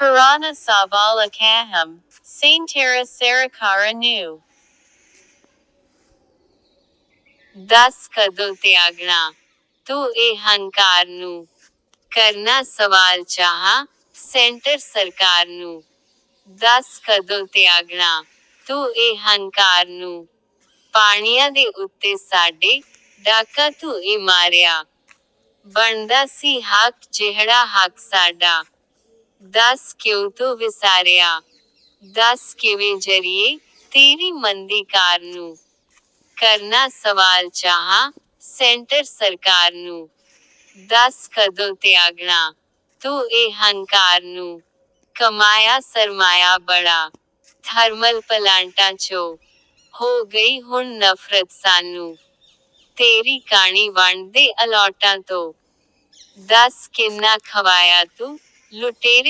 Karana Savala Kaham, Saintera Sarakara Nu. ਦਸ ਕਦੋਂ ਤਿਆਗਣਾ ਤੂੰ ਇਹ ਹੰਕਾਰ ਨੂੰ ਕਰਨਾ ਸਵਾਲ ਚਾਹਾ ਸੈਂਟਰ ਸਰਕਾਰ ਨੂੰ ਦਸ ਕਦੋਂ ਤਿਆਗਣਾ ਤੂੰ ਇਹ ਹੰਕਾਰ ਨੂੰ ਪਾਣੀਆਂ ਦੇ ਉੱਤੇ ਸਾਡੇ ਡਾਕਾ ਤੂੰ ਇਹ ਮਾਰਿਆ ਬਣਦਾ ਸੀ ਹੱਕ ਜਿਹੜਾ ਹੱਕ ਸਾਡਾ ਦਸ ਕਿਉਂ ਤੂੰ ਵਿਸਾਰਿਆ ਦਸ ਕਿਵੇਂ ਜਰੀਏ ਤੇਰੀ ਮੰਦੀ ਕਾਰ ਨੂੰ ਕਰਨਾ ਸਵਾਲ ਚਾਹਾ ਸੈਂਟਰ ਸਰਕਾਰ ਨੂੰ ਦਸ ਕਦੋਂ ਤਿਆਗਣਾ ਤੂੰ ਇਹ ਹੰਕਾਰ ਨੂੰ ਕਮਾਇਆ ਸਰਮਾਇਆ ਬੜਾ ਥਰਮਲ ਪਲਾਂਟਾਂ ਚੋਂ ਹੋ ਗਈ ਹੁਣ ਨਫ਼ਰਤ ਸਾਨੂੰ ਤੇਰੀ ਕਾਣੀ ਵੰਡਦੇ ਅਲੌਟਾਂ ਤੋਂ ਦਸ ਕਿੰਨਾ ਖਵਾਇਆ ਤੂੰ ਲੁਟੇਰੇ